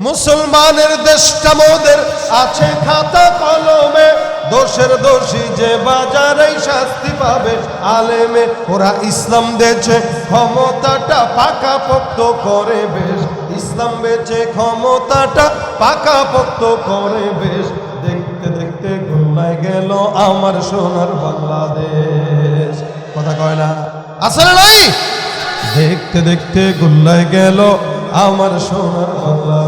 মুসলমানের দেশটা মোদের আছে খাতা কলমে। দোষের দোষী যে বাজারেই শাস্তি পাবে আলেমে। ওরা ইসলাম দেছে ক্ষমতাটা পাকা পোক্ত করে বেশ। ইসলাম বেচে, ক্ষমতাটা পাকা পোক্ত করে বেশ। দেখতে দেখতে গোল্লায় গেল আমার সোনার বাংলাদেশ। কথা কয় না? আসলে নাই? দেখতে দেখতে গোল্লায় গেল আমার সোনার বাংলাদেশ।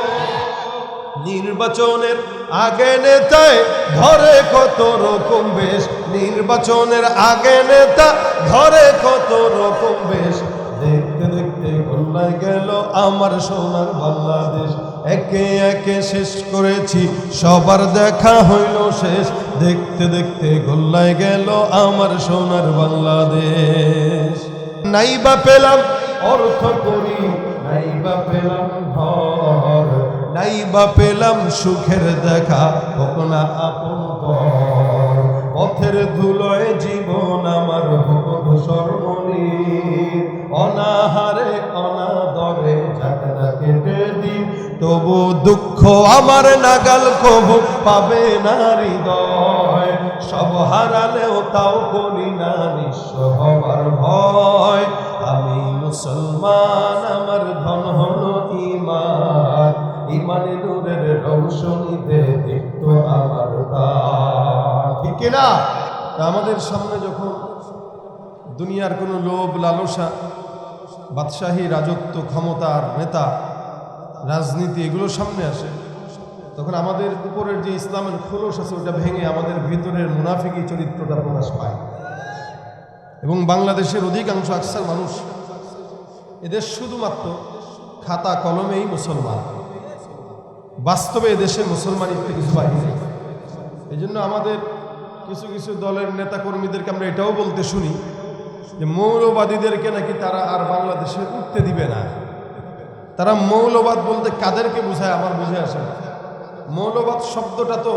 নির্বাচনের আগে নেতায় ধরে কত রকম বেশ। নির্বাচনের আগে নেতা, ধরে কত রকম বেশ। দেখতে দেখতে গোল্লায় গেল আমার সোনার বাংলাদেশ। একে একে শেষ করেছি, সবার দেখা হইল শেষ। দেখতে দেখতে গোল্লায় গেল আমার সোনার বাংলাদেশ। নাইবা পেলাম অর্থ করি নাইবা পেলাম ঘর। নাইবা পেলাম সুখের দেখা, হোক আপন পথের ধুলোয় জীবন আমার হোক সর্বনীর অনাহারে অনাদরে যাত্রা কেটে দিন, তবু দুঃখ আমার নাগাল কবু পাবে না হৃদয়। সব হারালেও তাও করি না, নিঃস্ব হবার ভয়। আমি মুসলমান, আমার ধন হলো ইমান ইমানে নূরের রৌশনীতে দীপ্ত আমার ঠিক আমাদের সামনে যখন দুনিয়ার কোনো লোভ, লালসা, বাদশাহী, রাজত্ব ক্ষমতার নেতা, রাজনীতি এগুলো সামনে আসে, তখন আমাদের উপরের যে ইসলামের খোলস আছে, ওটা ভেঙে আমাদের ভিতরের মুনাফিকি চরিত্রটা প্রকাশ পায়। এবং বাংলাদেশের অধিকাংশ আকসার মানুষ এদের শুধুমাত্র খাতা কলমেই মুসলমান। বাস্তবে এদেশে মুসলমানিত্ব কিছু বাহিনী এই জন্য আমাদের কিছু কিছু দলের নেতা কর্মীদেরকে আমরা এটাও বলতে শুনি যে মৌলবাদীদেরকে নাকি তারা আর বাংলাদেশে উঠতে দিবে না। তারা মৌলবাদ বলতে কাদেরকে বোঝায় আমার বুঝে আসে না। মৌলবাদ শব্দটা তো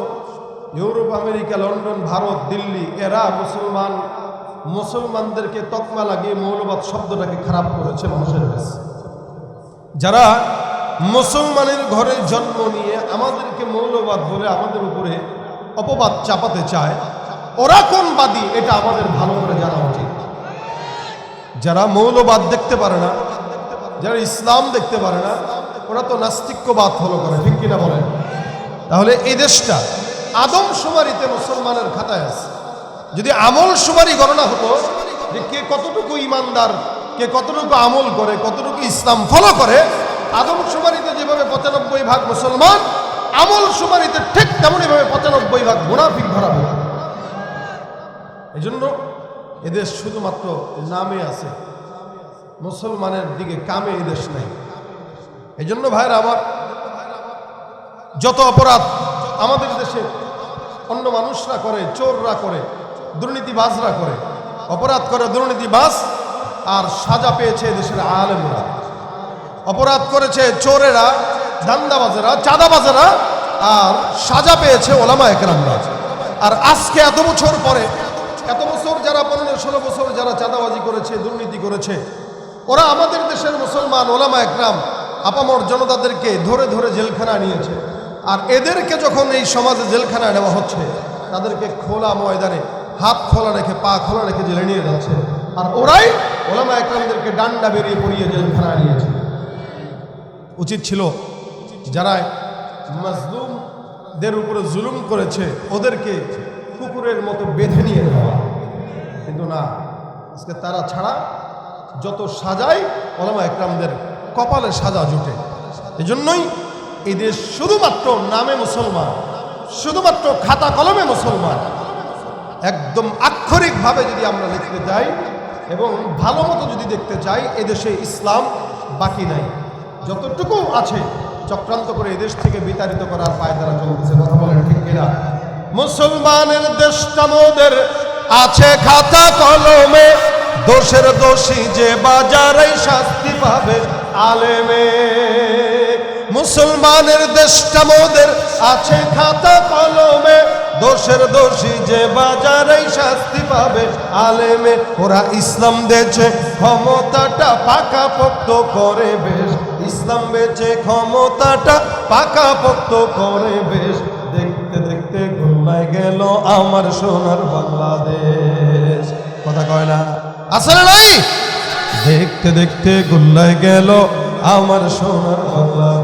Europe, America, London, Bharat, Delhi, এরা মুসলমান, মুসলমানদেরকে তকমা লাগিয়ে মৌলবাদ শব্দটাকে খারাপ করেছে মানুষের কাছে। যারা মুসলমানের ঘরে জন্ম নিয়ে আমাদেরকে মৌলবাদ বলে আমাদের উপরে অপবাদ চাপাতে চায়, ওরা কোন বাদী এটা আমাদের ভালো করে জানা উচিত। যারা মৌলবাদ দেখতে পারে না, যারা ইসলাম দেখতে পারে না, ওরা তো নাস্তিক্যবাদ ফলো করে, ঠিক কিনা বলেন? তাহলে এই দেশটা আদম সুমারিতে মুসলমানের খাতায় আছে। যদি আমল সুমারি গণনা হতো যে কে কতটুকু ইমানদার, কে কতটুকু আমল করে, কতটুকু ইসলাম ফলো করে আদম সুমারিতে যেভাবে পঁচানব্বই ভাগ মুসলমান, আমল সুমারিতে ঠিক তেমনইভাবে পঁচানব্বই ভাগ মুনাফিক ধরা হবে এই জন্য এদেশ শুধুমাত্র নামে আছে, মুসলমানের দিকে কামে এদেশ নেই। এই জন্য ভাইরা আমার, যত অপরাধ আমাদের দেশে অন্য মানুষরা করে, চোররা করে, দুর্নীতিবাজরা করে, অপরাধ করে দুর্নীতিবাজ, আর সাজা পেয়েছে দেশের আলেমরা। অপরাধ করেছে চোরেরা ধান্দাবাজেরা চাঁদাবাজেরা, আর সাজা পেয়েছে ওলামা একরামরা। আর আজকে এত বছর পরে, এত বছর যারা পনেরো, ষোলো বছর যারা চাঁদাবাজি করেছে, দুর্নীতি করেছে, ওরা আমাদের দেশের মুসলমান ওলামা একরাম, আপামর জনতাদেরকে ধরে ধরে জেলখানা নিয়েছে। আর এদেরকে যখন এই সমাজে জেলখানা নেওয়া হচ্ছে, তাদেরকে খোলা ময়দানে, হাত খোলা রেখে, পা খোলা রেখে জেলে নিয়ে যাচ্ছে। আর ওরাই ওলামা একরামদেরকে ডান্ডা বেরিয়ে পড়িয়ে জেলখানা নিয়েছে। উচিত ছিল। যারা মাজলুমদের উপরে জুলুম করেছে, ওদেরকে কুকুরের মতো বেঁধে নিয়ে যাওয়া। কিন্তু না, আজকে তারা ছাড়া যত সাজাই ওলামা একরামদের কপালে সাজা জুটে। এজন্যই এই দেশ শুধুমাত্র নামে মুসলমান, শুধুমাত্র খাতা কলমে মুসলমান। একদম আক্ষরিকভাবে যদি আমরা লিখতে যাই এবং ভালো মতো যদি দেখতে চাই এদেশে ইসলাম বাকি নাই। যতটুকু আছে, চক্রান্ত করে এদেশ থেকে বিতাড়িত করার পায় তারা চলতেছে, কথা বলেন ঠিক কিনা? মুসলমানের দেশটা মোদের, আছে খাতা কলমে, দোষের দোষী যে বাজারে শাস্তি পাবে আলেমে। মুসলমানের দেশটা মোদের, আছে খাতা কলমে, দোষের দোষী যে বাজারে শাস্তি পাবে আলেমে। ওরা ইসলাম দেছে, ক্ষমতাটা পাকা পোক্ত করে বেশ। ইসলাম বেচে ক্ষমতাটা পাকা পোক্ত করে বেশ। দেখতে দেখতে গোল্লায় গেল আমার সোনার বাংলাদেশ। কথা কয় না? আসলে নাই? দেখতে দেখতে গোল্লায় গেল আমার সোনার বাংলাদেশ।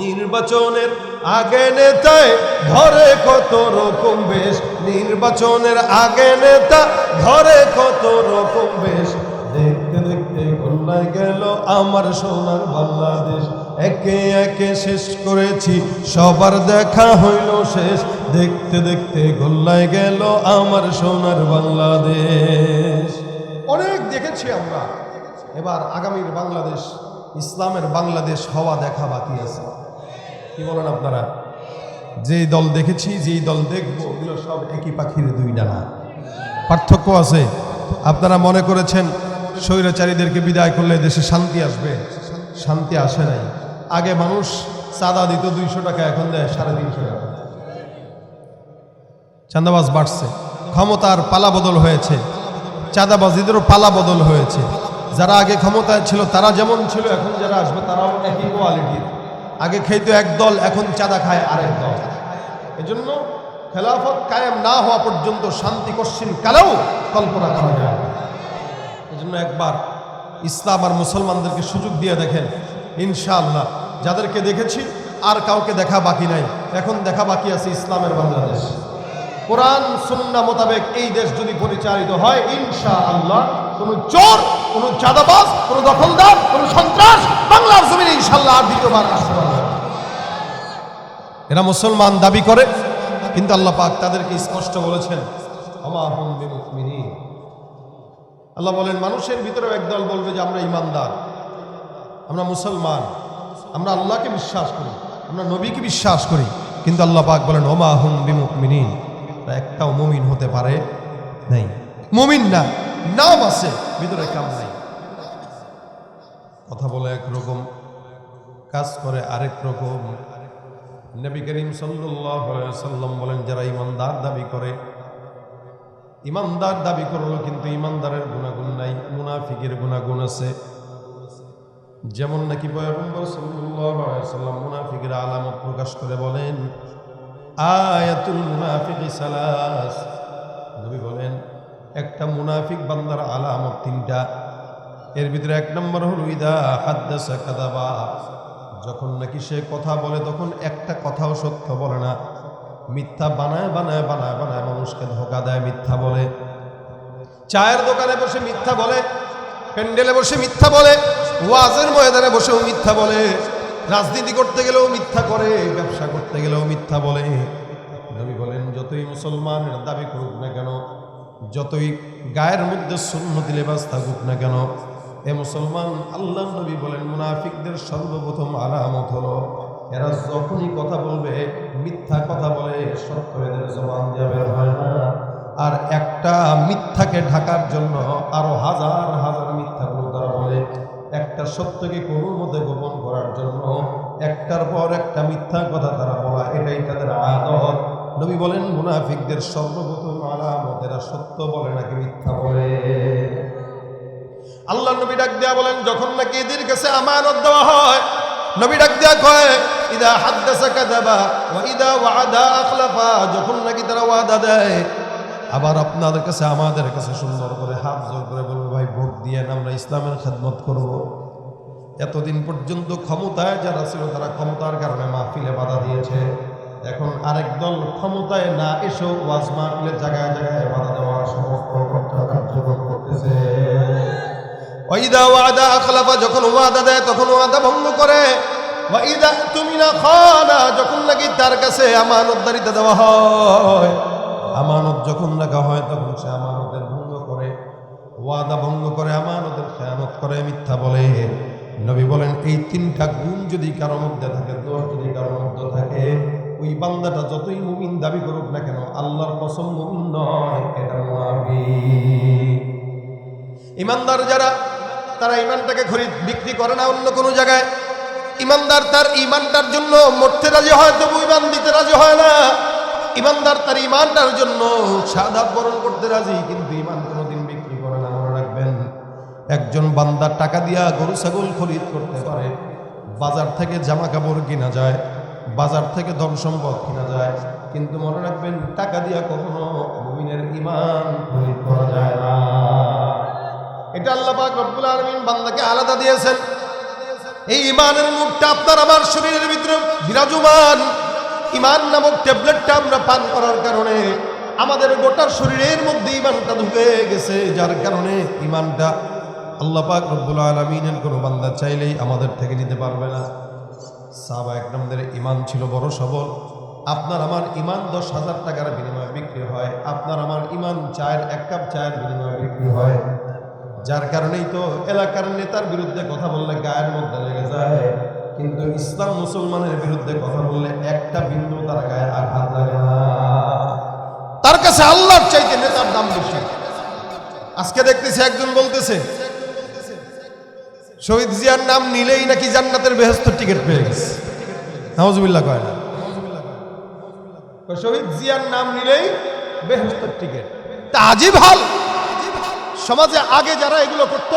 নির্বাচনের আগে নেতায় ধরে কত রকম বেশ। নির্বাচনের আগে নেতা ধরে কত রকম বেশ। দেখতে দেখতে গোল্লায় গেল আমার সোনার বাংলাদেশ। একে একে শেষ করেছি, সবার দেখা হইল শেষ। দেখতে দেখতে গোল্লায় গেল আমার সোনার বাংলাদেশ। অনেক দেখেছি আমরা। এবার আগামীর বাংলাদেশ, ইসলামের বাংলাদেশ হওয়া দেখা বাকি আছে। কি বলেন আপনারা? যেই দল দেখেছি, যেই দল দেখব ওগুলো সব একই পাখির দুই ডানা। পার্থক্য আছে? আপনারা মনে করেছেন স্বৈরাচারীদেরকে বিদায় করলে দেশে শান্তি আসবে? শান্তি আসে নাই। আগে মানুষ চাঁদা দিত দুইশো টাকা, এখন দেয় সাড়ে তিনশো টাকা। চাঁদাবাজ বাড়ছে। ক্ষমতার পালা বদল হয়েছে। চাঁদাবাজিদেরও পালা বদল হয়েছে। যারা আগে ক্ষমতায় ছিল, তারা যেমন ছিল, এখন যারা আসবে, তারাও একই কোয়ালিটির। আগে খেত এক দল, এখন চাঁদা খায় আরেক দল। এজন্য খেলাফত কায়েম না হওয়া পর্যন্ত শান্তি কশ্চিন কালেও কল্পনা করা যায়। এজন্য একবার ইসলাম আর মুসলমানদেরকে সুযোগ দিয়ে দেখেন, ইনশাআল্লাহ। যাদেরকে দেখেছি, আর কাউকে দেখা বাকি নাই। এখন দেখা বাকি আছে ইসলামের বাংলাদেশ। কোরআন, সুন্না মোতাবেক এই দেশ যদি পরিচালিত হয় ইনশা আল্লাহ কোনো চোর, কোনো চাঁদাবাজ, কোনো দখলদার, কোনো সন্ত্রাস বাংলার জমিনে ইনশাল্লাহ আর দ্বিতীয়বার আসতে পারবে এরা মুসলমান দাবি করে, কিন্তু আল্লাহ পাক তাদেরকে স্পষ্ট বলেছেন আল্লাহ বলেন, মানুষের ভিতরেও একদল বলবে যে আমরা ইমানদার, আমরা মুসলমান, আমরা আল্লাহকে বিশ্বাস করি, আমরা নবীকে বিশ্বাস করি। কিন্তু আল্লাহ পাক বলেন, ওমা হুম বিমুমিনিন। তারা একটাও মুমিন হতে পারে নাই। মুমিন না, নাম আছে, ভিতরে কাম নাই। কথা বলে একরকম কাজ করে আরেক রকম। নবী করিম সাল্লাম বলেন, যারা ইমানদার দাবি করে, ইমানদার দাবি করল কিন্তু ইমানদারের গুণাগুণ নাই, মুনাফিকের গুণাগুণ আছে। যেমন নাকি পয়গম্বর সাল্লাম মুনাফিকের আলামত প্রকাশ করে বলেন মুনাফিকি সালাস। বলেন, একটা মুনাফিক বান্দার আলামত তিনটা। এর ভিতরে এক নম্বর হলো, ইদা হাদ্দাসা কাদাবা। যখন নাকি সে কথা বলে, তখন একটা কথাও সত্য বলে না। মিথ্যা বানায় বানায় বানায় বানায় মানুষকে ধোকা দেয়, মিথ্যা বলে। চায়ের দোকানে বসে মিথ্যা বলে, প্যান্ডেলে বসে মিথ্যা বলে, ওয়াজের ময়দানে বসেও মিথ্যা বলে। রাজনীতি করতে গেলেও মিথ্যা করে, ব্যবসা করতে গেলেও মিথ্যা বলে। নবী বলেন, যতই মুসলমানের দাবি করুক না কেন, যতই গায়ের মধ্যে শূন্য দিলে বাস থাকুক না কেন এ মুসলমান, আল্লাহ নবী বলেন, মুনাফিকদের সর্বপ্রথম আলামত হলো, এরা যখনই কথা বলবে, মিথ্যা কথা বলে সত্য এদের জবান বের হয় না। আর একটা মিথ্যাকে ঢাকার জন্য আরও হাজার হাজার মিথ্যা তারা বলে, একটা সত্যকে করুর মধ্যে গোপন করার জন্য একটার পর একটা মিথ্যা কথা তারা বলা, এটাই তাদের আদত। নবী বলেন, মুনাফিকদের সর্বপ্রথম আলামত, এরা সত্য বলে নাকি মিথ্যা বলে? আল্লাহ নবী ডাক দেয়া বলেন, যখন নাকি এদের কাছে আমানত দেওয়া হয়, নবী ডাক দেয়া কয়, ইদা হাদ্দাসা কাযাবা ওয়া ইদা ওয়াদা আখলাফা যখন নাকি তারা ওয়াদা দেয়, আবার আপনাদের কাছে, আমাদের কাছে সুন্দর করে হাত জোর করে বলব, ভাই, ভোট দিয়ে আমরা ইসলামের খেদমত করব। এতদিন পর্যন্ত ক্ষমতায় যারা ছিল, তারা ক্ষমতার কারণে মাহফিলে বাধা দিয়েছে। এখন আরেক দল ক্ষমতায় না এসেও ওয়াজ মাহফিলের জায়গায় জায়গায় বাধা দেওয়া সমস্ত ওয়াইদা ওয়াদা আখলাফা যখন ওয়াদা দেয়, তখন ওয়াদা ভঙ্গ করে। ওয়াইদা তুমি না খানা যখন নাকি তার কাছে আমানতদারিতা দেওয়া হয়, আমানত যখন রাখা হয়, তখন সে আমানতের ভঙ্গ করে। ওয়াদা ভঙ্গ করে, আমানতের খেয়ানত করে, মিথ্যা বলে। নবী বলেন, এই তিনটা গুণ যদি কারও মধ্যে থাকে দোষ যদি কারও মধ্যে থাকে, ওই বান্দাটা যতই মুমিন দাবি করুক না কেন, আল্লাহর কসম মুমিন নয়, এটা ইমানদার যারা তারা ইমানটাকে খরিদ বিক্রি করে না অন্য কোনো জায়গায়। ইমানদার তার ইমানটার জন্য মরতে রাজি হয়, তবু ইমান দিতে রাজি হয় না। ইমানদার তার ইমানটার জন্য সাদা বরণ করতে রাজি, কিন্তু ইমান কোনোদিন বিক্রি করে না। মনে রাখবেন, একজন বান্দার টাকা দিয়া গরু, ছাগল খরিদ করতে পারে, বাজার থেকে জামা কাপড় কিনা যায়, বাজার থেকে ধন সম্পদ কিনা যায়, কিন্তু মনে রাখবেন, টাকা দিয়া কখনো মুমিনের ইমান খরিদ করা যায় না। এটা আল্লাহ পাক রব্বুল আলামিন বান্দাকে আলাদা দিয়েছেন। এই ইমানের মুখটা আপনার আমার শরীরের ভিতরে বিরাজমান। ইমান নামক ট্যাবলেটটা আমরা পান করার কারণে আমাদের গোটা শরীরের মধ্যে ইমানটা ঢুকে গেছে, যার কারণে ইমানটা আল্লাহ পাক রব্বুল আলমিনের কোনো বান্দা চাইলেই আমাদের থেকে নিতে পারবে না। সাহাবা একরামদের ইমান ছিল বড় সবল। আপনার আমার ইমান দশ হাজার টাকার বিনিময়ে বিক্রি হয়। আপনার আমার ইমান চায়ের এক কাপ চায়ের বিনিময়ে বিক্রি হয়। যার কারণেই তো এলাকার নেতার বিরুদ্ধে কথা বললে গায়ের মধ্যে লেগে যায়। কিন্তু ইসলাম মুসলমানের বিরুদ্ধে কথা বললে একটা বিন্দু তার গায়ে আঘাত লাগে না। তার কাছে আল্লাহর চাইতে নেতার দাম বেশি। আজকে দেখতেছি একজন বলতেছে, শহীদ জিয়ার নাম নিলেই নাকি জান্নাতের বেহস্ত টিকিট পেয়ে গেছে। নাহজুবিল্লাহ কয় না। শহীদ জিয়ার নাম নিলেই বেহস্ত টিকিট। তা আজই ভালো সমাজে আগে যারা এগুলো করত,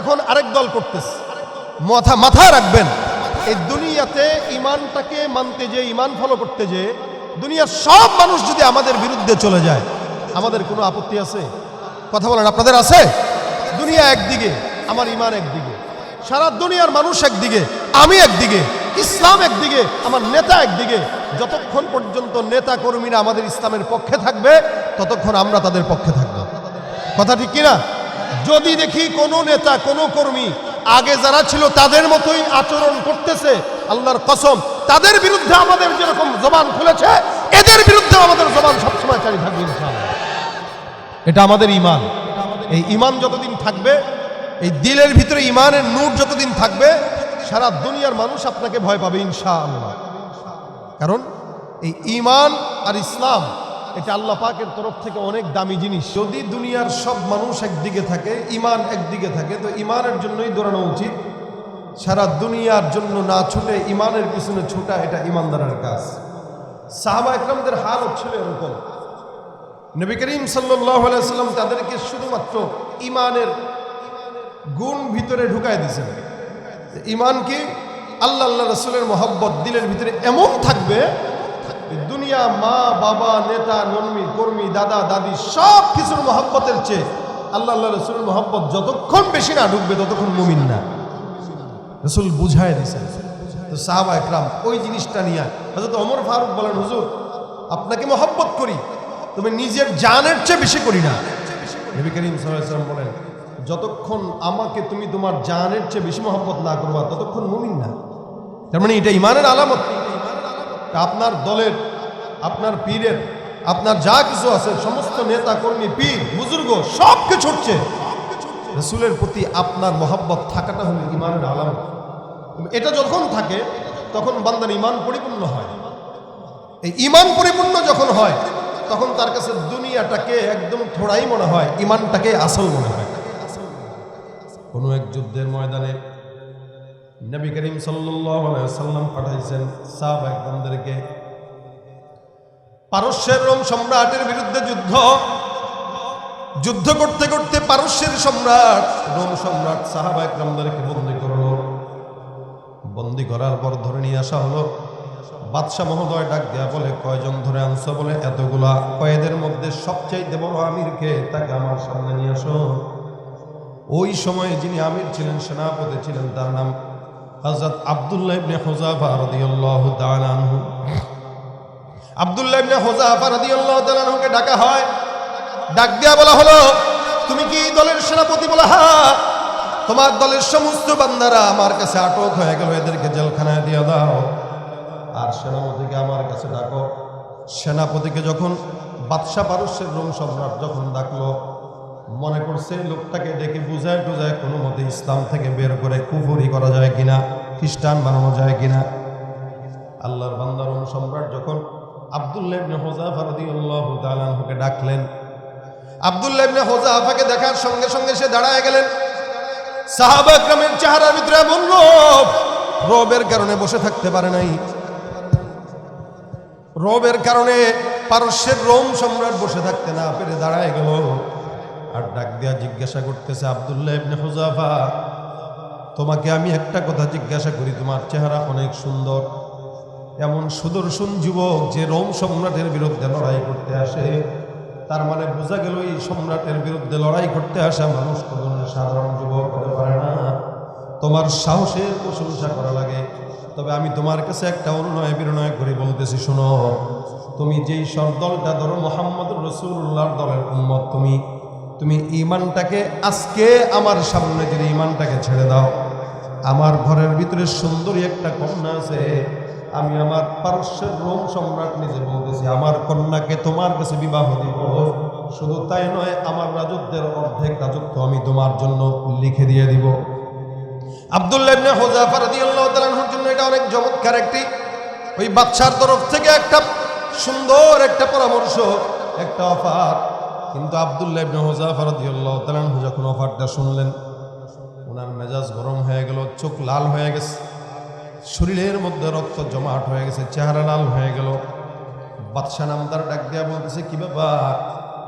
এখন আরেক দল করতেছে। মাথা মাথায় রাখবেন, এই দুনিয়াতে ইমানটাকে মানতে যে, ইমান ফলো করতে যে, দুনিয়ার সব মানুষ যদি আমাদের বিরুদ্ধে চলে যায়, আমাদের কোনো আপত্তি আছে? কথা বলেন, আপনাদের আছে? দুনিয়া একদিকে, আমার ইমান একদিকে। সারা দুনিয়ার মানুষ একদিকে, আমি একদিকে, ইসলাম একদিকে, আমার নেতা একদিকে। যতক্ষণ পর্যন্ত নেতা কর্মীরা আমাদের ইসলামের পক্ষে থাকবে, ততক্ষণ আমরা তাদের পক্ষে থাকব। কথা ঠিক কিনা? যদি দেখি কোনো নেতা, কোনো কর্মী আগে যারা ছিল তাদের মতোই আচরণ করতেছে, আল্লাহর কসম, তাদের বিরুদ্ধে আমাদের যেরকম জবান খুলেছে, এদের বিরুদ্ধে আমাদের জবান সবসময় চালি থাকবে এটা আমাদের ইমান এই ইমান যতদিন থাকবে, এই দিলের ভিতরে ইমানের নূর যতদিন থাকবে, সারা দুনিয়ার মানুষ আপনাকে ভয় পাবে ইনশাআল্লাহ। কারণ এই ইমান আর ইসলাম এটা আল্লাহ পাকের তরফ থেকে অনেক দামি জিনিস। যদি দুনিয়ার সব মানুষ একদিকে থাকে ইমান একদিকে থাকে, তো ইমানের জন্যই দৌড়ানো উচিত। সারা দুনিয়ার জন্য না ছুটে ইমানের পিছনে ছুটা, এটা ইমানদারের কাজ। সাহাবা একরামদের হাল হচ্ছিল এরকম। নবী করিম সাল্লাম তাদেরকে শুধুমাত্র ইমানের গুণ ভিতরে ঢুকাই দিয়েছেন। ইমান কি? আল্লাহ আল্লাহ রসুলের মহব্বত দিলের ভিতরে এমন থাকবে দুনিয়া, মা, বাবা, নেতা নন্মী কর্মী, দাদা, দাদি, সব কিছুর মহব্বতের চেয়ে আল্লাহ আল্লাহ রসুলের মহব্বত যতক্ষণ বেশি না ঢুকবে, ততক্ষণ মুমিন না। রসুল বুঝায় দিয়েছেন। তো সাহাবা একরাম, ওই জিনিসটা নিয়ে হজরত অমর ফারুক বলেন, হুজুর, আপনাকে মহব্বত করি, তবে নিজের জানের চেয়ে বেশি করি না। নবী করিম সাল্লাম বলেন, যতক্ষণ আমাকে তুমি তোমার জানের চেয়ে বেশি মহব্বত না করবা, ততক্ষণ মুমিন না। তার মানে এটা ইমানের আলামত। আপনার দলের আপনার পীরের, আপনার যা কিছু আছে, সমস্ত নেতা কর্মী পীর, বুজুর্গ সব কিছু রসুলের প্রতি আপনার মহাব্বত থাকাটা হলো ইমানের আলামত। এটা যখন থাকে, তখন বান্দার ইমান পরিপূর্ণ হয়। এই ইমান পরিপূর্ণ যখন হয়, তখন তার কাছে দুনিয়াটাকে একদম থোড়াই মনে হয় ইমানটাকে আসল মনে হয়। কোনো এক যুদ্ধের ময়দানে নবী করিম সাল্লাম পাঠাইছেন সাহাব একদমদেরকে পারস্যের রোম সম্রাটের বিরুদ্ধে যুদ্ধ। যুদ্ধ করতে করতে পারস্যের সম্রাট, রোম সম্রাট সাহাবা একরামদেরকে বন্দি করল। বন্দি করার পর ধরে নিয়ে আসা হলো। বাদশাহ মহোদয় ডাক দেয়া বলে, কয়জন ধরে আনছো? বলে, এতগুলা। কয়েদের মধ্যে সবচাইতে বড় আমিরকে তাকে আমার সামনে নিয়ে আসো। ওই সময়ে যিনি আমির ছিলেন, সেনাপতি ছিলেন, তার নাম হজরত আবদুল্লাহ ইবনে হুজাফা রাদিয়াল্লাহু তাআলা আনহু। আবদুল্লাহ ইবনে হুজাফা রাদিয়াল্লাহু তাআলা আনহুকে ডাকা হয়। ডাক দেয়া বলা হলো, তুমি কি দলের সেনাপতি বলে হ্যাঁ তোমার দলের সমস্ত বান্দারা আমার কাছে আটক হয়ে গেল, এদেরকে জেলখানায় দিয়ে দাও। আর সেনাপতিকে আমার কাছে ডাকো। সেনাপতিকে যখন বাদশাহ পারস্যের রোম সম্রাট যখন ডাকলো, মনে করছে লোকটাকে ডেকে বুঝায় টুজায় কোনো মতে ইসলাম থেকে বের করে কুফুরি করা যায় কিনা, খ্রিস্টান বানানো যায় কিনা। আল্লাহর বান্দার রোম সম্রাট যখন আবদুল্লাহ ইবনে হোজাফা রাদিয়াল্লাহু তাআলা ডাকলেন। আবদুল্লাহ হোজাফাকে দেখার সঙ্গে সঙ্গে সে দাঁড়ায় গেলেন। সাহাবা চেহারার ভিতরে এমন রোব, রোবের কারণে বসে থাকতে পারে নাই। রোবের কারণে পারস্যের রোম সম্রাট বসে থাকতে না পেরে দাঁড়ায় গেল। আর ডাক দিয়া জিজ্ঞাসা করতেছে, আবদুল্লাহ ইবনে হুজাফা তোমাকে আমি একটা কথা জিজ্ঞাসা করি, তোমার চেহারা অনেক সুন্দর। এমন সুদর্শন যুবক যে রোম সম্রাটের বিরুদ্ধে লড়াই করতে আসে। তার মানে বোঝা গেল এই সম্রাটের বিরুদ্ধে লড়াই করতে আসা মানুষ কোনো সাধারণ যুবক হতে পারে না। তোমার সাহসের প্রশংসা করা লাগে। তবে আমি তোমার কাছে একটা অনুনয় বিনয় করে, বলতেছি, শোনো। তুমি যেই দলটা ধরো মোহাম্মদ রসুল্লাহর দলের উম্মত, তুমি তুমি ইমানটাকে আজকে আমার সামনে যদি ইমানটাকে ছেড়ে দাও। আমার ঘরের ভিতরে সুন্দরী একটা কন্যা আছে। আমি আমার পারস্যের রোম সম্রাট নিজে বলতেছি, আমার কন্যাকে তোমার কাছে বিবাহ দিব। শুধু তাই নয়, আমার রাজত্বের অর্ধেক রাজত্ব আমি তোমার জন্য লিখে দিয়ে দিব। জন্য এটা অনেক ওই তরফ থেকে একটা সুন্দর একটা পরামর্শ, একটা অফার। কিন্তু অফারটা শুনলেন মেজাজ গরম হয়ে গেল, চোখ লাল হয়ে গেছে। শরীরের মধ্যে রক্ত জমাট হয়ে গেছে, চেহারা লাল হয়ে গেল। বাদশাহ নামদার ডাক দেয়া বলতেছে, কি ব্যাপার?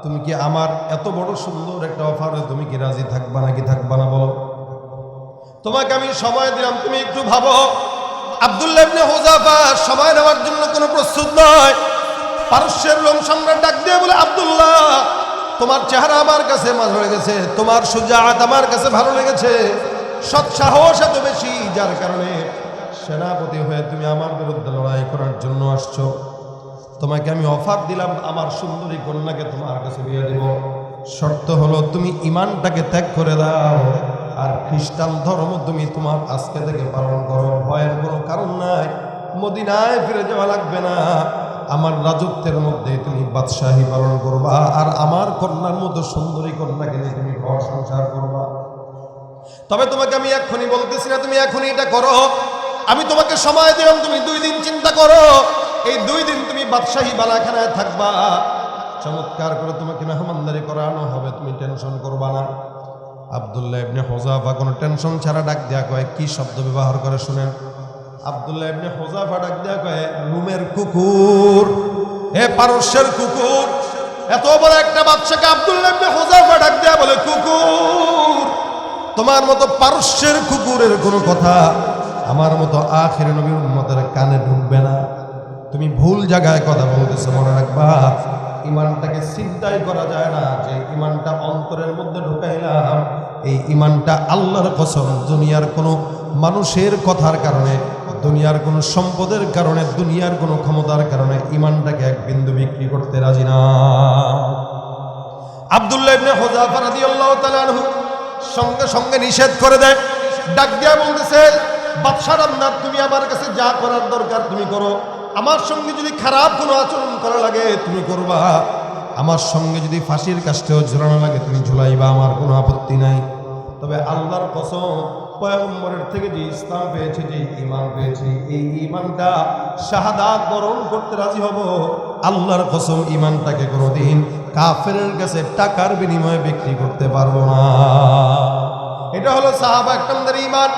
তুমি কি আমার এত বড় সুন্দর একটা অফারে? তুমি কি রাজি থাকবা নাকি থাকবা না বলো? তোমাকে আমি সময় দিলাম, তুমি একটু ভাবো। আব্দুল্লাহ হুযাফা সময় নেওয়ার জন্য কোনো প্রস্তুত নয়। পারস্যের লোম সম্রাট ডাক দিয়ে বলে, আব্দুল্লাহ, তোমার চেহারা আমার কাছে ভালো লেগেছে, তোমার সুজাত আমার কাছে ভালো লেগেছে। সৎ সাহস এত বেশি যার কারণে সেনাপতি হয়ে তুমি আমার বিরুদ্ধে লড়াই করার জন্য আসছো। তোমাকে আমি অফার দিলাম, আমার সুন্দরী কন্যাকে তোমার কাছে বিয়ে দেব। শর্ত হলো, তুমি ইমানটাকে ত্যাগ করে দাও, আর খ্রিস্টান ধর্ম তুমি তোমার আজকে থেকে পালন করো। ভয়ের কোনো কারণ নাই, মদিনায় ফিরে যাওয়া লাগবে না। আমার রাজত্বের মধ্যে তুমি বাদশাহী পালন করবা, আর আমার কন্যার মতো সুন্দরী কন্যাকে নিয়ে তুমি ঘর সংসার করবা। তবে তোমাকে আমি এক্ষুনি বলতেছি না, তুমি এখনই এটা করো। আমি তোমাকে সময় দিলাম, তুমি দুই দিন চিন্তা করো। এই দুই দিন তুমি বাদশাহী বালাখানায় থাকবা। চমৎকার করে তোমাকে মেহমানদারি করানো হবে, তুমি টেনশন করবা না। আবদুল্লাহ ইবনে হোজাফা কোনো টেনশন ছাড়া ডাক দেয়া কয়, কি শব্দ ব্যবহার করে শুনেন? আবদুল্লাহ ইবনে হোজাফা ডাক দেয়া কয়, রুমের কুকুর, হে পারস্যের কুকুর, এত বড় একটা বাচ্চাকে আবদুল্লাহ ইবনে হোজাফা ডাক দেয়া বলে, কুকুর, তোমার মতো পারস্যের কুকুরের কোনো কথা আমার মতো আখের নবীর উন্মতের কানে ঢুকবে না। তুমি ভুল জায়গায় কথা বলতেছো, মনে রাখবা। ইমানটাকে চিন্তাই করা যায় না। যে ইমানটা অন্তরের মধ্যে ঢুকাইলাম, এই ইমানটা আল্লাহর কসম, দুনিয়ার কোনো মানুষের কথার কারণে, দুনিয়ার কোনো সম্পদের কারণে, দুনিয়ার কোনো ক্ষমতার কারণে ইমানটাকে এক বিন্দু বিক্রি করতে রাজি না। আব্দুল্লাহ সঙ্গে সঙ্গে নিষেধ করে দেয়। ডাক দিয়া বলতেছে বাদশাহ রামনাথ, তুমি আমার কাছে যা করার দরকার তুমি করো। আমার সঙ্গে যদি খারাপ কোনো আচরণ করা লাগে, তুমি করবা। আমার সঙ্গে যদি ফাঁসির কাজটাও ঝোলানো লাগে, তুমি ঝুলাইবা, আমার কোনো আপত্তি নাই। তবে আল্লাহর কসম, পয়গম্বরের থেকে যে ইসলাম পেয়েছি, যে ইমান পেয়েছি, এই ইমানটা শাহাদা বরণ করতে রাজি হব। আল্লাহর কসম ইমানটাকে কোনোদিন কাফেরের কাছে টাকার বিনিময়ে বিক্রি করতে পারব না। এটা হলো সাহাবা একদমদের ইমান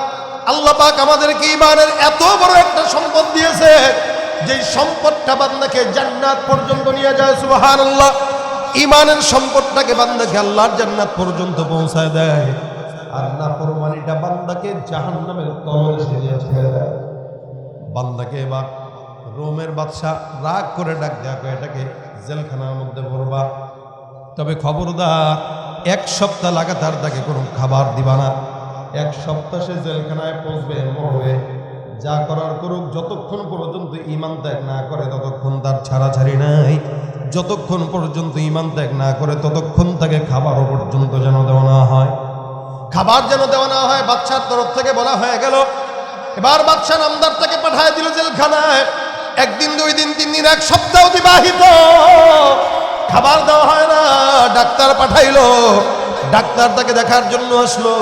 আল্লাহ পাক আমাদেরকে ইমানের এত বড় একটা সম্পদ দিয়েছে যে সম্পদটা বান্দাকে জান্নাত পর্যন্ত নিয়ে যায়, সুবহানাল্লাহ। ইমানের সম্পদটাকে বান্দাকে আল্লাহর জান্নাত পর্যন্ত পৌঁছায় দেয়। আর না ফরমানিটা বান্দাকে জাহান্নামের ছেড়ে বান্দাকে এবার রোমের বাদশাহ রাগ করে ডাক দেয়া এটাকে জেলখানার মধ্যে ভরবা। তবে খবরদার, এক সপ্তাহ লাগাতার তাকে কোনো খাবার দিবা না। এক সপ্তাহ সে জেলখানায় পৌঁছবে, মরবে। যা করার করুক, যতক্ষণ পর্যন্ত ইমান ত্যাগ না করে, ততক্ষণ তার ছাড়াছাড়ি নাই। যতক্ষণ পর্যন্ত ইমান ত্যাগ না করে, ততক্ষণ তাকে খাবারও পর্যন্ত যেন দেওয়া না হয়। খাবার যেন দেওয়া না হয় বাচ্চার তরফ থেকে বলা হয়ে গেল, এবার বাচ্চা নামদার তাকে পাঠায় দিল জেলখানায়। একদিন, দুই দিন, তিন দিন, এক সপ্তাহ অতিবাহিত। খাবার দেওয়া হয় না, ডাক্তার পাঠাইলো। ডাক্তার তাকে দেখার জন্য আসলো।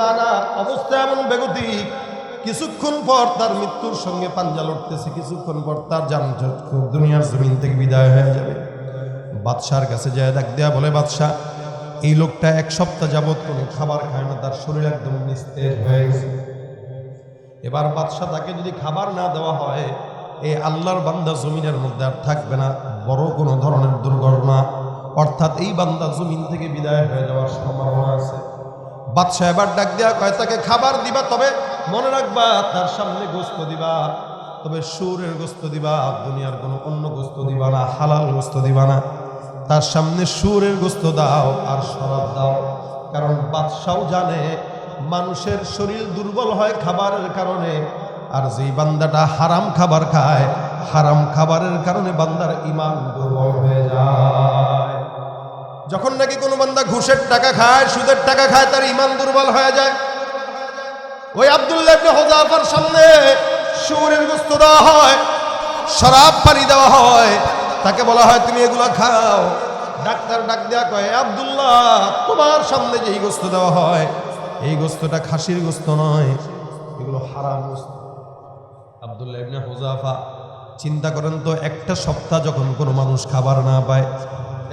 কিন্তু না না অবস্থা এমন বেগতিক, কিছুক্ষণ পর তার মৃত্যুর সঙ্গে পাঞ্জা লড়তেছে, কিছুক্ষণ পর তার জান দুনিয়ার জমিন থেকে বিদায় হয়ে যাবে। বাদশার কাছে যায় ডাক দেয়া বলে, বাদশাহ, এই লোকটা এক সপ্তাহ যাবৎ কোনো খাবার খায় না, তার শরীর একদম নিস্তেজ হয়ে গেছে। এবার বাদশাহ তাকে যদি খাবার না দেওয়া হয় এই আল্লাহর বান্দা জমিনের মধ্যে আর থাকবে না, বড় কোনো ধরনের দুর্ঘটনা। অর্থাৎ এই বান্দা জমিন থেকে বিদায় হয়ে যাওয়ার সম্ভাবনা আছে। বাদশাহ এবার ডাক দেওয়া কয়, তাকে খাবার দিবা তবে, মনে রাখবা, তার সামনে গোস্ত দিবা। তবে সুরের গোস্ত দিবা, দুনিয়ার কোনো অন্য গোস্ত দিবা না, হালাল গোস্ত দিবা না। তার সামনে সুরের গোস্ত দাও আর শরাব দাও। কারণ বাদশাও জানে, মানুষের শরীর দুর্বল হয় খাবারের কারণে। আর যেই বান্দাটা হারাম খাবার খায়, হারাম খাবারের কারণে বান্দার ইমান দুর্বল হয়ে যায়। যখন নাকি কোনো বান্দা ঘুষের টাকা খায়, সুদের টাকা খায়, তার ইমান দুর্বল হয়ে যায়। ওই আব্দুল্লাহ হোজাফার সামনে সুরের গোস্ত দেওয়া হয়, শরাব পানি দেওয়া হয়। তাকে বলা হয়, তুমি এগুলো খাও। ডাক্তার ডাক দেওয়া কয় আবদুল্লাহ, তোমার সামনে যেই গোস্ত দেওয়া হয়, এই গোস্তটা খাসির গোস্ত নয়, এগুলো হারাম গোস্ত। আব্দুল্লাহ হোজাফা, চিন্তা করেন তো, একটা সপ্তাহ যখন কোনো মানুষ খাবার না পায়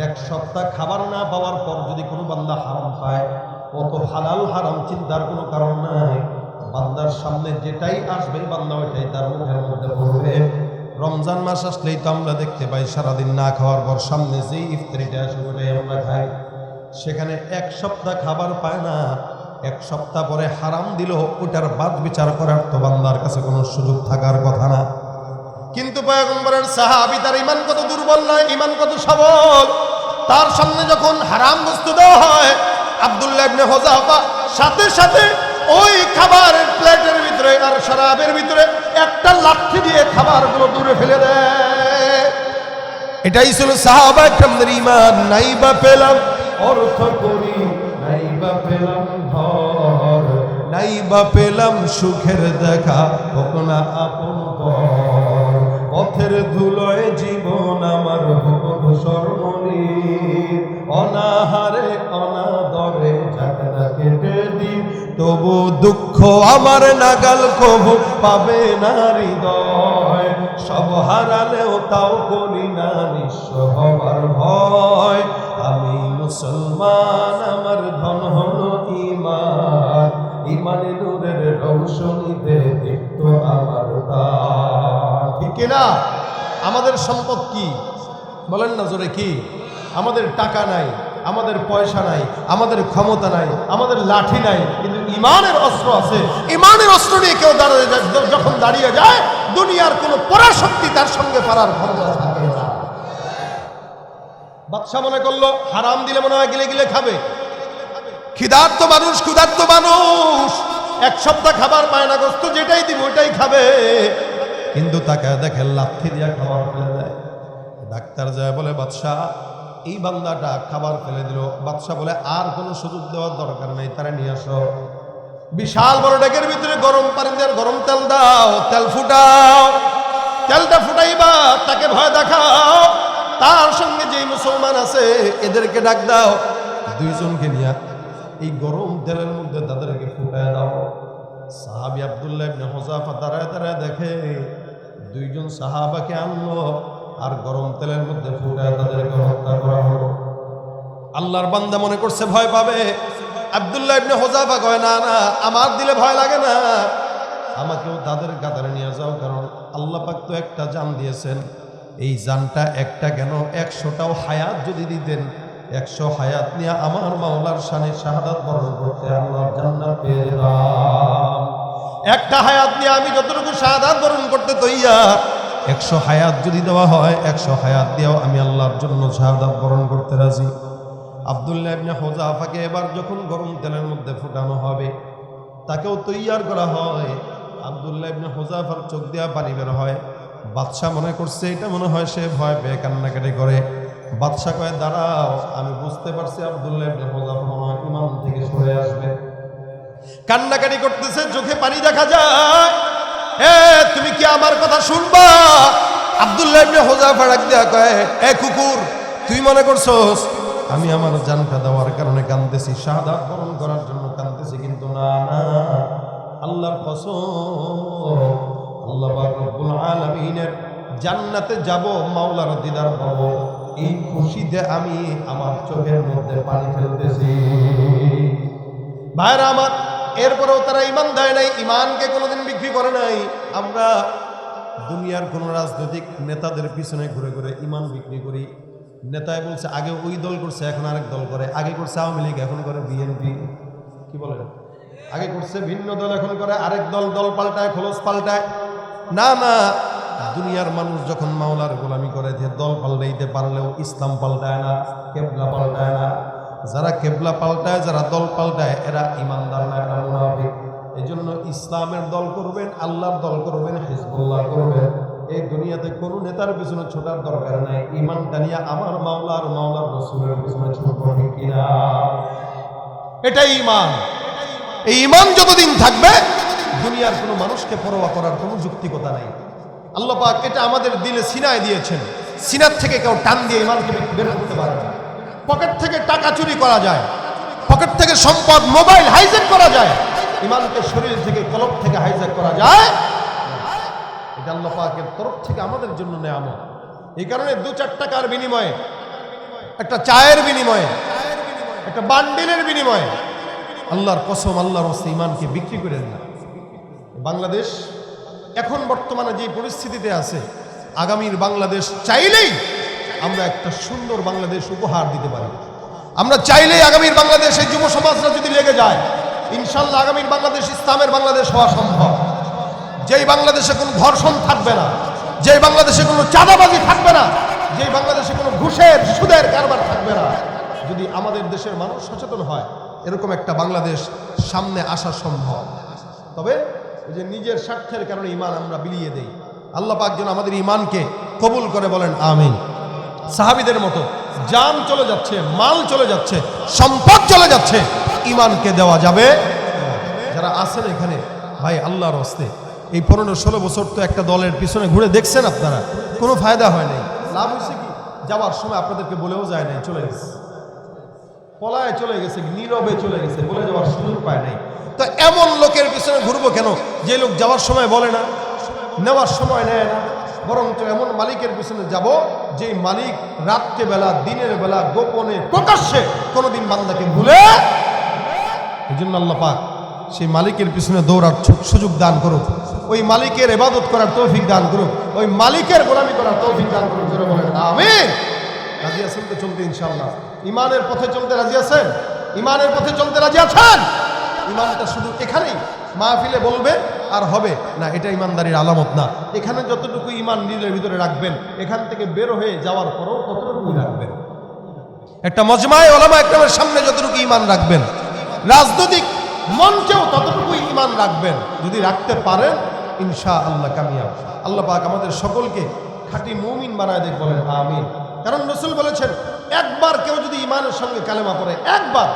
এক সপ্তাহ খাবার না পাওয়ার পর যদি কোনো বান্দা হারাম পায় কত হালাল হারাম চিন্তার কোনো কারণ নাই। বান্দার সামনে যেটাই আসবে, বান্দা ওইটাই তার মুখের মধ্যে পড়বে। রমজান মাস আসলেই তো আমরা দেখতে পাই, সারাদিন না খাওয়ার পর সামনে যেই ইফতারিটা আসে ওটাই আমরা খাই। সেখানে এক সপ্তাহ খাবার পায় না, এক সপ্তাহ পরে হারাম দিল ওটার বাদ বিচার করার তো বান্দার কাছে কোনো সুযোগ থাকার কথা না। কিন্তু পয়গম্বরের সাহাবি তার ইমান কত দুর্বল নয় ইমান কত সবল? তার সামনে যখন হারাম বস্তু দেওয়া হয়, আব্দুল্লাহ সাথে সাথে ওই খাবারের প্লেটের ভিতরে আর শরাবের ভিতরে একটা লাঠি দিয়ে খাবারগুলো দূরে ফেলে দেয়। এটাই ছিল সাহাবা একরামদের ইমান নাই বা পেলাম, অর্থ করি নাই বা পেলাম নাই বা পেলাম সুখের দেখা, হোক না আপন পথের ধুলোয় জীবন আমার হোক সর্বনীর অনাহারে অনাদরে যাত্রা কেটে দিন। তবু দুঃখ আমার নাগাল কবু পাবে না হৃদয়। সব হারালেও তাও করি না নিঃস্ব হবার ভয়। আমি মুসলমান, আমার ধন হলো ইমান ইমানে নূরের রৌশনীতে দীপ্ত আমার দান। ঠিক কিনা? আমাদের সম্পদ কি? বলেন না জোরে কি? আমাদের টাকা নাই, আমাদের পয়সা নাই, আমাদের ক্ষমতা নাই, আমাদের লাঠি নাই, কিন্তু ইমানের অস্ত্র আছে। ইমানের অস্ত্র নিয়ে কেউ দাঁড়িয়ে যখন দাঁড়িয়ে যায়, দুনিয়ার কোনো পরাশক্তি তার সঙ্গে পারার ক্ষমতা থাকে না। বাদশা মনে করল, হারাম দিলে মনে হয় গিলে গিলে খাবে। ক্ষুধার্ত মানুষ ক্ষুধার্ত মানুষ, এক সপ্তাহ খাবার পায় না, গোস্ত যেটাই দিব ওইটাই খাবে। কিন্তু তাকে দেখে লাথি দিয়ে খাবার ফেলে দেয়। ডাক্তার যায় বলে বাদশাহ এই বান্দাটা খাবার ফেলে দিল। বাদশাহ বলে, আর কোনো সুযোগ দেওয়ার দরকার নেই, তারা নিয়ে আসো। বিশাল বড় ডেকের ভিতরে গরম পানি দিয়ে গরম তেল দাও, তেল ফুটাও। তেলটা ফুটাইবা, তাকে ভয় দেখাও। তার সঙ্গে যেই মুসলমান আছে, এদেরকে ডাক দাও। দুইজনকে নিয়ে এই গরম তেলের মধ্যে তাদেরকে ফুটায় দাও। সাহাবি আবদুল্লাহ ইবনে হোজাফা দাঁড়ায় দাঁড়ায় দেখে, দুইজন সাহাবাকে আনলো। আর গরম তেলের মধ্যে ফুটায় তাদেরকে হত্যা করা হলো। আল্লাহর বান্দা মনে করছে ভয় পাবে। আবদুল্লাহ ইবনে হোজাফা কয় না না আমার দিলে ভয় লাগে না। আমাকেও তাদের কাতারে নিয়ে যাও কারণ আল্লাহ পাক তো একটা জান দিয়েছেন। এই জানটা একটা কেন? একশোটাও হায়াত যদি দিতেন একশো হায়াত নিয়ে আমার মাওলার শানে শাহাদাত বরণ করতে আল্লাহর জান্নাত পেয়ে একটা হায়াত নিয়ে আমি যতটুকু শাহাদাত বরণ করতে তৈয়া একশো হায়াত যদি দেওয়া হয়, একশো হায়াত দিয়েও আমি আল্লাহর জন্য শাহাদাত বরণ করতে রাজি। আবদুল্লাহ ইবনে হোজাফাকে এবার যখন গরম তেলের মধ্যে ফুটানো হবে, তাকেও তৈয়ার করা হয়। আবদুল্লাহ ইবনে হোজাফার চোখ দেওয়া পানি বের হয়। বাদশাহ মনে করছে, এটা মনে হয় সে ভয় পেয়ে কান্নাকাটি করে। বাদশা কয়ে, দাঁড়াও, আমি বুঝতে পারছি আব্দুল্লাহ ইবনে মনে হয় ইমান থেকে সরে আসবে। কান্নাকাটি করতেছে, চোখে পানি দেখা যায়। এ তুমি কি আমার কথা শুনবা? আব্দুল্লাহ ইবনে এ কুকুর, তুই মনে করছস? আমি আমার জানটা দেওয়ার কারণে কাঁদতেছি শাহাদাত বরণ করার জন্য কাঁদতেছি কিন্তু না না। আল্লাহর কসম, আল্লাহ রব্বুল আলামিনের জান্নাতে যাব, মাওলার দিদার পাবো এই খুশিতে আমি আমার চোখের মধ্যে পানি ফেলতেছি। ভাইরা আমার, এরপরেও তারা ইমান দেয় নাই। ইমানকে কোনোদিন বিক্রি করে নাই। আমরা দুনিয়ার কোন রাজনৈতিক নেতাদের পিছনে ঘুরে ঘুরে ইমান বিক্রি করি। নেতায় বলছে, আগে ওই দল করছে, এখন আরেক দল করে। আগে করছে আওয়ামী লীগ, এখন করে বিএনপি। কি বলে আগে করছে ভিন্ন দল, এখন করে আরেক দল দল পাল্টায়, খোলস পাল্টায়। না না, দুনিয়ার মানুষ যখন মাওলার গোলামি করে যে দল পাল্টাইতে পারলেও ইসলাম পাল্টায় না, কেবলা পাল্টায় না। যারা কেবলা পাল্টায়, যারা দল পাল্টায়, এরা ইমানদার না, এরা মুনাফিক। এই জন্য ইসলামের দল করবেন, আল্লাহর দল করবেন, হিজবুল্লাহ করবেন। এই দুনিয়াতে কোন নেতার পিছনে ছোটার দরকার নাই। ইমান টানিয়া আমার মাওলার মাওলার রসুলের পিছনে ছোট ঠিক কিনা এটাই ইমান। এই ইমান যতদিন থাকবে, দুনিয়ার কোনো মানুষকে পরোয়া করার কোনো যুক্তিকতা নাই। আল্লাহ পাক এটা আমাদের দিলে সিনায় দিয়েছেন। সিনার থেকে কেউ টান দিয়ে ইমানকে বের করতে পারে না। পকেট থেকে টাকা চুরি করা যায়। পকেট থেকে সম্পদ মোবাইল হাইজেক করা যায়। ইমানকে শরীর থেকে, কলব থেকে হাইজ্যাক করা যায়। এটা আল্লাহ পাকের তরফ থেকে আমাদের জন্য নেয়ামত। এই কারণে দু চার টাকার বিনিময়ে, একটা চায়ের বিনিময়ে, একটা বান্ডিলের বিনিময়ে আল্লাহর কসম, আল্লাহর হস্তে ইমানকে বিক্রি করে না বাংলাদেশ এখন বর্তমানে যে পরিস্থিতিতে আছে, আগামীর বাংলাদেশ চাইলেই আমরা একটা সুন্দর বাংলাদেশ উপহার দিতে পারি। আমরা চাইলেই আগামীর বাংলাদেশে যুব সমাজরা যদি লেগে যায় ইনশাল্লাহ আগামীর বাংলাদেশ ইসলামের বাংলাদেশ হওয়া সম্ভব। যেই বাংলাদেশে কোনো ধর্ষণ থাকবে না, যেই বাংলাদেশে কোনো চাঁদাবাজি থাকবে না, যেই বাংলাদেশে কোনো ঘুষের, সুদের কারবার থাকবে না। যদি আমাদের দেশের মানুষ সচেতন হয়, এরকম একটা বাংলাদেশ সামনে আসা সম্ভব। তবে ওই যে নিজের স্বার্থের কারণে ইমান আমরা বিলিয়ে দেই। আল্লাহ পাক যেন আমাদের ইমানকে কবুল করে বলেন, আমিন। সাহাবিদের মতো জান চলে যাচ্ছে, মাল চলে যাচ্ছে, সম্পদ চলে যাচ্ছে। ইমানকে দেওয়া যাবে? যারা আছেন এখানে, ভাই, আল্লাহর হস্তে। এই পনেরো ষোলো বছর তো একটা দলের পিছনে ঘুরে দেখছেন আপনারা। কোনো ফায়দা হয় নাই। লাভ হয়েছে কি? যাওয়ার সময় আপনাদেরকে বলেও যায় নাই, চলে গেছে। পলায় চলে গেছে, নীরবে চলে গেছে, বলে যাওয়ার সুযোগ পায় নাই। তো এমন লোকের পিছনে ঘুরবো কেন? যে লোক যাওয়ার সময় বলে না, নেওয়ার সময় নেয় না। বরঞ্চ এমন মালিকের পিছনে যাব, যেই মালিক রাত্রে বেলা দিনের বেলা, গোপনে, প্রকাশ্যে কোনোদিন বান্দাকে ভুলে এই জন্য আল্লাহ পাক সেই মালিকের পিছনে দৌড়ার সুযোগ দান করুক। ওই মালিকের এবাদত করার তৌফিক দান করুক। ওই মালিকের গোলামি করার তৌফিক দান করুক, জোরে বলেন, আমিন। রাজি আছেন তো চলতে ইনশাল্লাহ ইমানের পথে চলতে রাজি আছেন? ইমানের পথে চলতে রাজি আছেন? ইমানটা শুধু এখানেই মাহফিলে বলবে আর হবে না, এটা ইমানদারির আলামত না। এখানে যতটুকু ইমান নিজের ভিতরে রাখবেন, এখান থেকে বের হয়ে যাওয়ার পরেও ততটুকুই রাখবেন। একটা মজমায় ওলামা একরামের সামনে যতটুকু ইমান রাখবেন রাজনৈতিক মঞ্চেও ততটুকুই ইমান রাখবেন। যদি রাখতে পারেন ইনশা আল্লাহ কামিয়াব। আল্লাহ পাক আমাদের সকলকে খাঁটি মুমিন বানায় দেখ বলেন আমিন। কারণ রসুল বলেছেন, একবার কেউ যদি ইমানের সঙ্গে কালেমা পড়ে, একবার,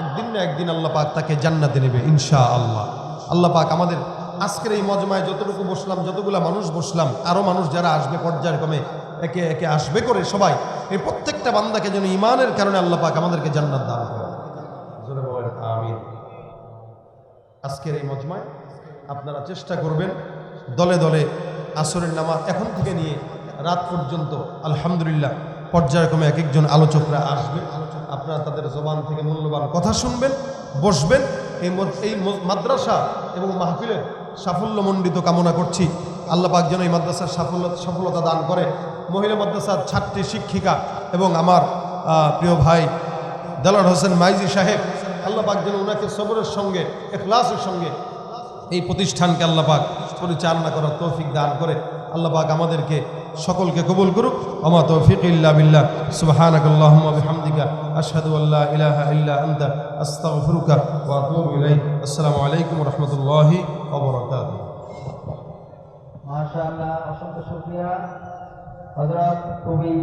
একদিন না একদিন আল্লাহ পাক তাকে জান্নাতে নেবে ইনশা আল্লাহ আল্লাহ পাক আমাদের আজকের এই মজমায় যতটুকু বসলাম, যতগুলা মানুষ বসলাম আরও মানুষ যারা আসবে পর্যায়ক্রমে একে একে আসবে করে সবাই, এই প্রত্যেকটা বান্দাকে যেন ইমানের কারণে আল্লাহ পাক আমাদেরকে জান্নাত দান করে আমিন। আজকের এই মজমায় আপনারা চেষ্টা করবেন দলে দলে আসরের নামাজ এখন থেকে নিয়ে রাত পর্যন্ত, আলহামদুলিল্লাহ, পর্যায়ক্রমে এক একজন আলোচকরা আসবে। আপনারা তাদের জবান থেকে মূল্যবান কথা শুনবেন, বসবেন। এই এই মাদ্রাসা এবং মাহফিলের সাফল্যমণ্ডিত কামনা করছি। আল্লাহ পাক যেন এই মাদ্রাসার সাফল্য, সফলতা দান করে। মহিলা মাদ্রাসার ছাত্রী, শিক্ষিকা এবং আমার প্রিয় ভাই দেলার হোসেন মাইজি সাহেব আল্লাহ পাক যেন ওনাকে সবরের সঙ্গে, এখলাসের সঙ্গে এই প্রতিষ্ঠানকে আল্লাহ পাক পরিচালনা করার তৌফিক দান করে আল্লাহ পাক আমাদেরকে সকলকে কবুল করুক। আমা তৌফিক ইল্লা বিল্লাহ। সুবহানাক আল্লাহুম্মা বিহামদিকা। আশহাদু আল্লা ইলাহা ইল্লা আনতা। আস্তাগফিরুকা ওয়া আতুবু ইলাইক। আসসালামু আলাইকুম ওয়া রাহমাতুল্লাহি ওয়া বারাকাতুহু। মাশাআল্লাহ, অসংখ্য শুকরিয়া। হযরত কবি